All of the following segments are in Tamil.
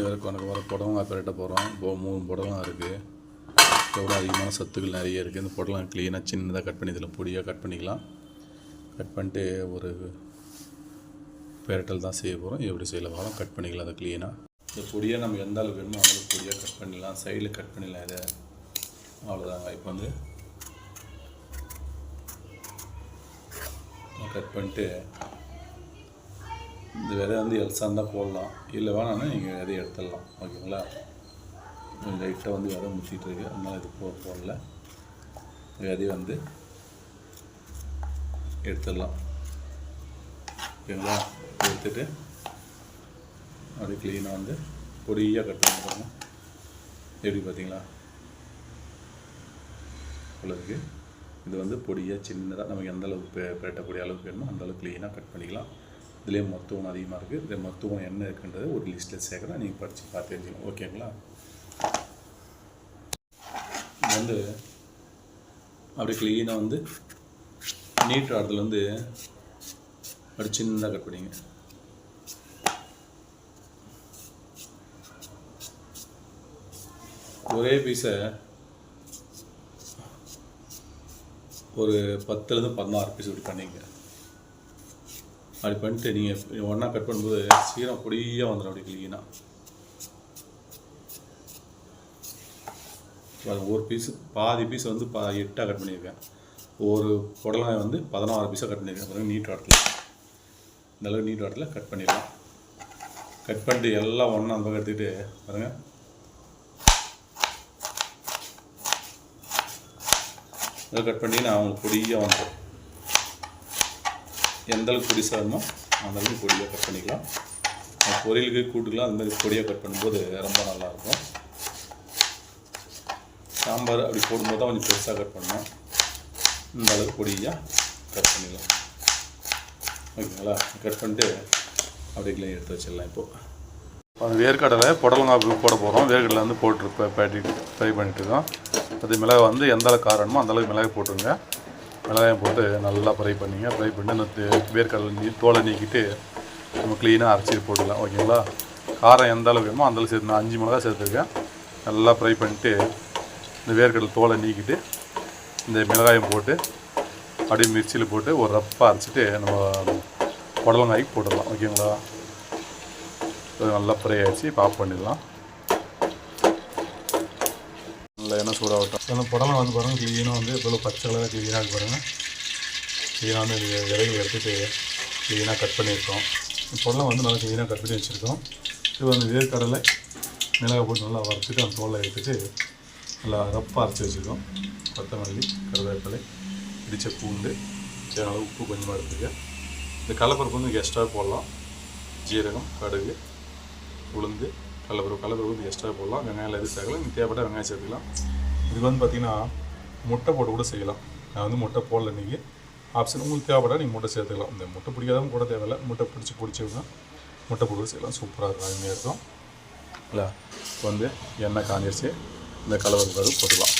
இவருக்கு உனக்கு வர புடலங்கா பெரட்ட போகிறோம் போ மூணு புடலங்கா இருக்குது எவ்வளோ அதிகமான சத்துக்கள் நிறைய இருக்குது இந்த புடலாம் க்ளீனாக சின்னதாக கட் பண்ணி இதில் பொடியாக கட் பண்ணிக்கலாம். கட் பண்ணிட்டு ஒரு பெரட்டல் தான் செய்ய போகிறோம் எப்படி செய்யல வரோம் கட் பண்ணிக்கலாம் அதை க்ளீனாக இந்த பொடியாக நம்ம எந்த அளவுக்கு வேணுமோ அந்த பொடியாக கட் பண்ணிடலாம். சைடில் கட் பண்ணிடலாம் இதை. அவ்வளோதாங்க இப்போ வந்து கட் பண்ணிட்டு இந்த விதை வந்து எல்சாக இருந்தால் போடலாம். இல்லை வேணாம்னா நீங்கள் விதையை எடுத்துடலாம். ஓகேங்களா? லைட்டாக வந்து விதை முத்திட்டு இருக்கு. அதனால் இது போ போடல. விதையை வந்து எடுத்துடலாம். ஓகேங்களா? எடுத்துட்டு அப்படியே க்ளீனாக வந்து பொடியாக கட் பண்ணிக்கோங்க எப்படி பார்த்தீங்களா? இவ்வளோ இருக்குது இது வந்து பொடியாக சின்னதாக நமக்கு எந்த அளவுக்கு பெ அளவுக்கு வேணுமோ அந்த அளவுக்கு க்ளீனாக கட் பண்ணிக்கலாம். இதுலேயே மருத்துவம் அதிகமாக இருக்குது இந்த மருத்துவம் என்ன இருக்குன்றது ஒரு லிஸ்ட்டில் சேர்க்குறேன் நீங்கள் படித்து பார்த்து தெரிஞ்சுக்கணும். ஓகேங்களா இது வந்து அப்படி க்ளீனாக வந்து நீட் ஆடுறதுல வந்து அப்படி சின்னதாக கட் பண்ணிங்க. ஒரே பீஸை ஒரு பத்துலேருந்து பதினாறு பீஸ் இப்படி பண்ணிங்க. அப்படி பண்ணிட்டு நீங்கள் ஒன்றா கட் பண்ணும்போது சீரம் பொடியாக வந்துடும் அப்படி கிளீனாக ஒரு பீஸு பாதி பீஸ் வந்து பா எட்டாக கட் பண்ணியிருக்கேன் ஒரு புடலாய் வந்து பதினாறு பீஸாக கட் பண்ணியிருக்கேன் பாருங்க நீட் வாட்டில் இந்தளவுக்கு நீட் வாட்டில் கட் பண்ணிடலாம். கட் பண்ணிட்டு எல்லாம் ஒன்றா அந்த பக்கம் எடுத்துக்கிட்டு பாருங்கள் அதை கட் பண்ணி நான் அவங்களுக்கு பொடியாக வந்துடும் எந்த அளவுக்கு பொடிசாக வேணுமோ அந்த அளவுக்கு பொடியாக கட் பண்ணிக்கலாம். பொரியலுக்கு கூட்டுக்கலாம். அந்த மாதிரி பொடியாக கட் பண்ணும்போது ரொம்ப நல்லாயிருக்கும். சாம்பார் அப்படி போடும்போது தான் கொஞ்சம் பெருசாக கட் பண்ணணும். இந்த அளவுக்கு பொடியாக கட் பண்ணிக்கலாம். ஓகேங்களா? கட் பண்ணிட்டு அப்படியே எடுத்து வச்சிடலாம் இப்போது அந்த வேர்க்கடலை புடலங்காய் போட போகிறோம் வேர்க்கடலை வந்து போட்டு பேட்டி ஃப்ரை பண்ணிட்டு இருக்கோம். அது மிளகா வந்து எந்த அளவுக்கு காரணுமோ அந்த அளவுக்கு போட்டுருங்க. மிளகாயம் போட்டு நல்லா ஃப்ரை பண்ணிங்க. ஃப்ரை பண்ணி அந்த வேர்க்கடலை நீ தோலை நீக்கிட்டு நம்ம க்ளீனாக அரைச்சி போட்டுடலாம். ஓகேங்களா? காரம் எந்த அளவு வேணுமோ அந்த சேர்த்து நான் அஞ்சு மிளகா சேர்த்துருக்கேன். நல்லா ஃப்ரை பண்ணிட்டு இந்த வேர்க்கடலை தோலை நீக்கிட்டு இந்த மிளகாயம் போட்டு அப்படியே மிர்ச்சியில் போட்டு ஒரு ரப்பாக அரைச்சிட்டு நம்ம புடலங்காய்க்கு போட்டுடலாம். ஓகேங்களா? நல்லா ஃப்ரை ஆகிடுச்சு இப்போ ஆஃப் பண்ணிடலாம். நல்லா எண்ணெய் சூடாகட்டும். ஏன்னா புடலை வந்து பாருங்கள் க்ளீனாக வந்து இப்போ பச்சை கலராக க்ளீனாக இருக்கு பாருங்கள் க்ளீனாக வந்து இந்த விதைகள் எடுத்துகிட்டு க்ளீனாக கட் பண்ணியிருக்கோம். இந்த வந்து நல்லா க்ளீனாக கட் பண்ணி வச்சுருக்கோம். இது வந்து வேர்க்கடலை மிளகாய் போட்டு நல்லா வறுத்துட்டு அந்த தோலை எடுத்துட்டு நல்லா ரப்பாக அரைச்சி வச்சுருக்கோம். கொத்தமல்லி கருவேப்பிலை இடித்த பூண்டு சரி உப்பு கொஞ்சமாக எடுத்துக்க இந்த கலப்பருப்பு வந்து எக்ஸ்ட்ரா போடலாம். ஜீரகம் கடுகு உளுந்து கடலப்பருப்பு கடலப்பருப்பு வந்து எக்ஸ்ட்ரா போடலாம். வெங்காயம் எதுவும் சேர்க்கலாம் நீங்கள் தேவைப்பட்ட வெங்காயம் சேர்த்துக்கலாம். இதுக்கு வந்து பார்த்தீங்கன்னா முட்டை போட்டு கூட செய்யலாம். நான் வந்து முட்டை போடல இன்றைக்கி ஆப்ஷன் உங்களுக்கு தேவைப்பட்டால் நீங்கள் முட்டை சேர்த்துக்கலாம். இந்த முட்டை பிடிக்காதவங்க கூட தேவையில்லை. முட்டை பிடிச்சி பிடிச்சவங்க முட்டை போட்டு கூட செய்யலாம். சூப்பராக இருக்கும். அருமையாக இருக்கும். இல்லை வந்து எண்ணெய் காஞ்சிருச்சு. இந்த கலவரம் கருவு போட்டுக்கலாம்.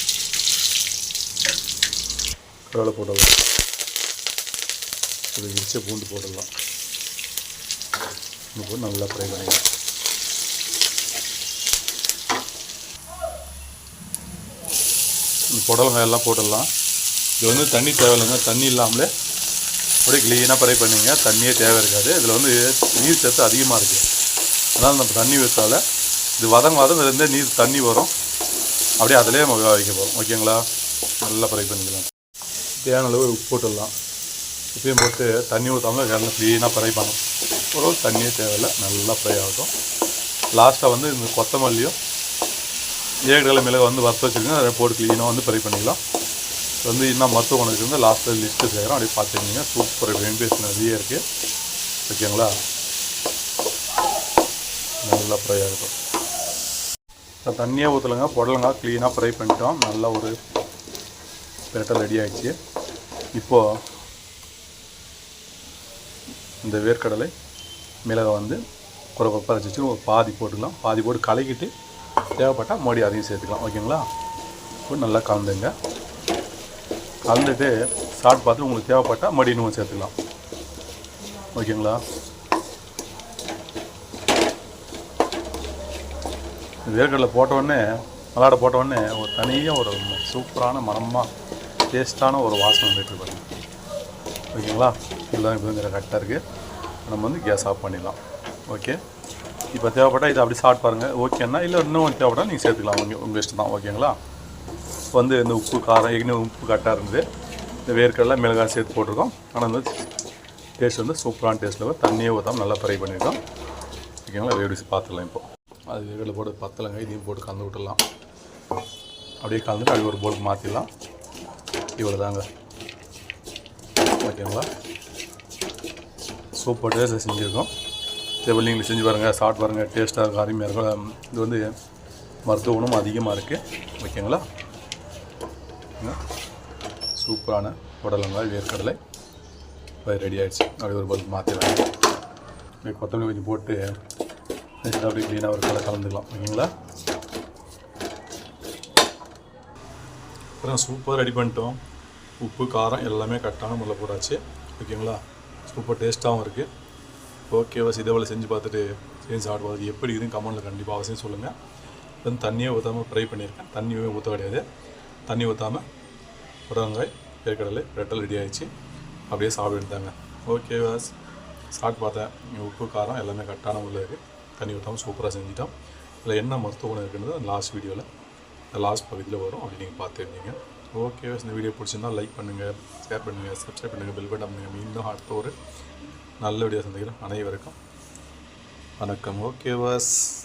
கடலை போட்டுடலாம் இது இடிச்ச பூண்டு போட்டுடலாம் இப்போ நல்லா ஃப்ரை பண்ணிக்கலாம். புடலங்காயெல்லாம் புடலங்காய் எல்லாம் போட்டுடலாம். இது வந்து தண்ணி தேவையில்லைங்க. தண்ணி இல்லாமலே அப்படியே க்ளீனாக ஃப்ரை பண்ணிங்க. தண்ணியே தேவை இருக்காது. இதில் வந்து நீர் சத்து அதிகமாக இருக்குது அதனால் நம்ம தண்ணி வச்சால இது வதங்க வதங்க இருந்தே நீர் தண்ணி வரும். அப்படியே அதிலே நம்ம வைக்க போகிறோம் ஓகேங்களா நல்லா ஃப்ரை பண்ணிக்கலாம். தேவையான அளவு உப்பு போட்டுடலாம். உப்பையும் போட்டு தண்ணி ஊற்றாமல் நல்லா க்ளீனாக ஃப்ரை பண்ணும் ஒரு தண்ணியே தேவையில்லை. நல்லா ஃப்ரை ஆகட்டும். லாஸ்ட்டாக வந்து இந்த கொத்தமல்லியும் ஏகடலை மிளகு வந்து வறுத்து வச்சுருங்க. அதை போட்டு க்ளீனாக வந்து ஃப்ரை பண்ணிக்கலாம். வந்து இன்னும் மருத்துவ குணம் வந்து லாஸ்ட்டில் லிஸ்ட்டு செய்கிறோம் அப்படியே பார்த்துக்கிங்க. சூப்பர் வெண்பேஸ் நிறைய இருக்குது ஓகேங்களா? நல்லா ஃப்ரை ஆகட்டும். இப்போ தண்ணியே ஊற்றலைங்க புடலங்க க்ளீனாக ஃப்ரை பண்ணிட்டோம். நல்லா ஒரு பெரட்டல் ரெடி ஆகிடுச்சு இப்போது இந்த வேர்க்கடலை மிளகை வந்து குறை குறைப்பாக வச்சு ஒரு பாதி போட்டுக்கலாம். பாதி போட்டு கலக்கிட்டு தேவைப்பட்டால் மறுபடியும் அதையும் சேர்த்துக்கலாம். ஓகேங்களா? இப்போ நல்லா கலந்துங்க. கலந்துட்டு சாப்பிட்டு பார்த்து உங்களுக்கு தேவைப்பட்டால் மறுபடியும் இன்னும் சேர்த்துக்கலாம். ஓகேங்களா? வேர்க்கடலை போட்டவுடனே மல்லாடை மலாடை ஒரு தனியாக ஒரு சூப்பரான மனமாக டேஸ்ட்டான ஒரு வாசனை வந்துட்டு பாருங்க. ஓகேங்களா? இதெல்லாம் இப்போ கரெக்டாக இருக்குது நம்ம வந்து கேஸ் ஆஃப் பண்ணிடலாம். ஓகே? இப்போ தேவைப்பட்டால் இதை அப்படி சாப்பிட்டு பாருங்கள் ஓகேன்னா இல்லை இன்னும் தேவைப்பட்டா நீங்கள் சேர்த்துக்கலாம். உங்கள் உங்கள் இஷ்டம் தான். ஓகேங்களா? வந்து இந்த உப்பு காரம் ஏற்கனவே உப்பு கரெக்டாக இருந்தது. இந்த வேர்க்கடலாம் மிளகாய் சேர்த்து போட்டிருக்கோம். ஆனால் வந்து டேஸ்ட் வந்து சூப்பரான டேஸ்ட்டில் தண்ணியே ஊற்றாமல் நல்லா ஃப்ரை பண்ணியிருக்கோம். ஓகேங்களா? வேடிச்சு பார்த்துக்கலாம் இப்போ. அது வேர்க்கடலை போட்டு பத்தலங்க. இதையும் போட்டு கலந்து விட்டுடலாம். அப்படியே கலந்துட்டு அப்படியே ஒரு போலுக்கு மாற்றிடலாம் இவ்வளோ தாங்க ஓகேங்களா? சூப்பர் டேஸ்ட் செஞ்சுருக்கோம். டேபிள் நீங்கள் செஞ்சு பாருங்கள் சாப்பிட்டு பாருங்கள் டேஸ்ட்டாக இருக்கும் அருமையாக இருக்கும் இது வந்து மருத்துவ குணமும் அதிகமாக இருக்குது ஓகேங்களா? சூப்பரான புடலங்காய் வேர்க்கடலை. இப்போ ரெடி ஆகிடுச்சு அப்படியே ஒரு பல்க் மாற்றிடலாம் அப்படியே கொத்தமல்லி கொஞ்சம் போட்டு அப்படியே க்ளீனாக ஒரு கலை கலந்துக்கலாம். ஓகேங்களா? அப்புறம் சூப்பராக ரெடி பண்ணிட்டோம். உப்பு காரம் எல்லாமே கரெக்டான முறையில் போட்டாச்சு. ஓகேங்களா? சூப்பர் டேஸ்ட்டாகவும் இருக்குது ஓகே வஸ் இதே போல் செஞ்சு பார்த்துட்டு செஞ்சு சாப்பிட்டு பார்த்துட்டு எப்படி இருக்குதுன்னு கமெண்டில் கண்டிப்பாக அவசியம் சொல்லுங்கள் தென் தண்ணியே ஊற்றாமல் ஃப்ரை பண்ணியிருக்கேன். தண்ணியுமே ஊற்ற கிடையாது. தண்ணி ஊற்றாமல் புடலங்காய் வேர்க்கடலை ரெட்டல் ரெடி ஆகிடுச்சு அப்படியே சாப்பிட்டு எடுத்தாங்க. ஓகே வாஸ் சாப்பிட்டு பார்த்தேன். உப்பு காரம் எல்லாமே கரெக்டான உள்ள இருக்குது தண்ணி ஊற்றாமல் சூப்பராக செஞ்சிட்டோம். இதில் என்ன மருத்துவ குணம் இருக்குன்றது லாஸ்ட் வீடியோவில் இந்த லாஸ்ட் பகுதியில் வரும். அப்படி நீங்கள் பார்த்துருந்தீங்க. ஓகே இந்த வீடியோ பிடிச்சிருந்தா லைக் பண்ணுங்கள் ஷேர் பண்ணுங்கள் சப்ஸ்கிரைப் பண்ணுங்கள் பெல் பட்டன் பண்ணுங்கள் மீண்டும் அடுத்த ஒரு நல்லபடியாக சந்திக்கிறோம். சந்திக்கிறேன் அனைவருக்கும் வணக்கம். Okay was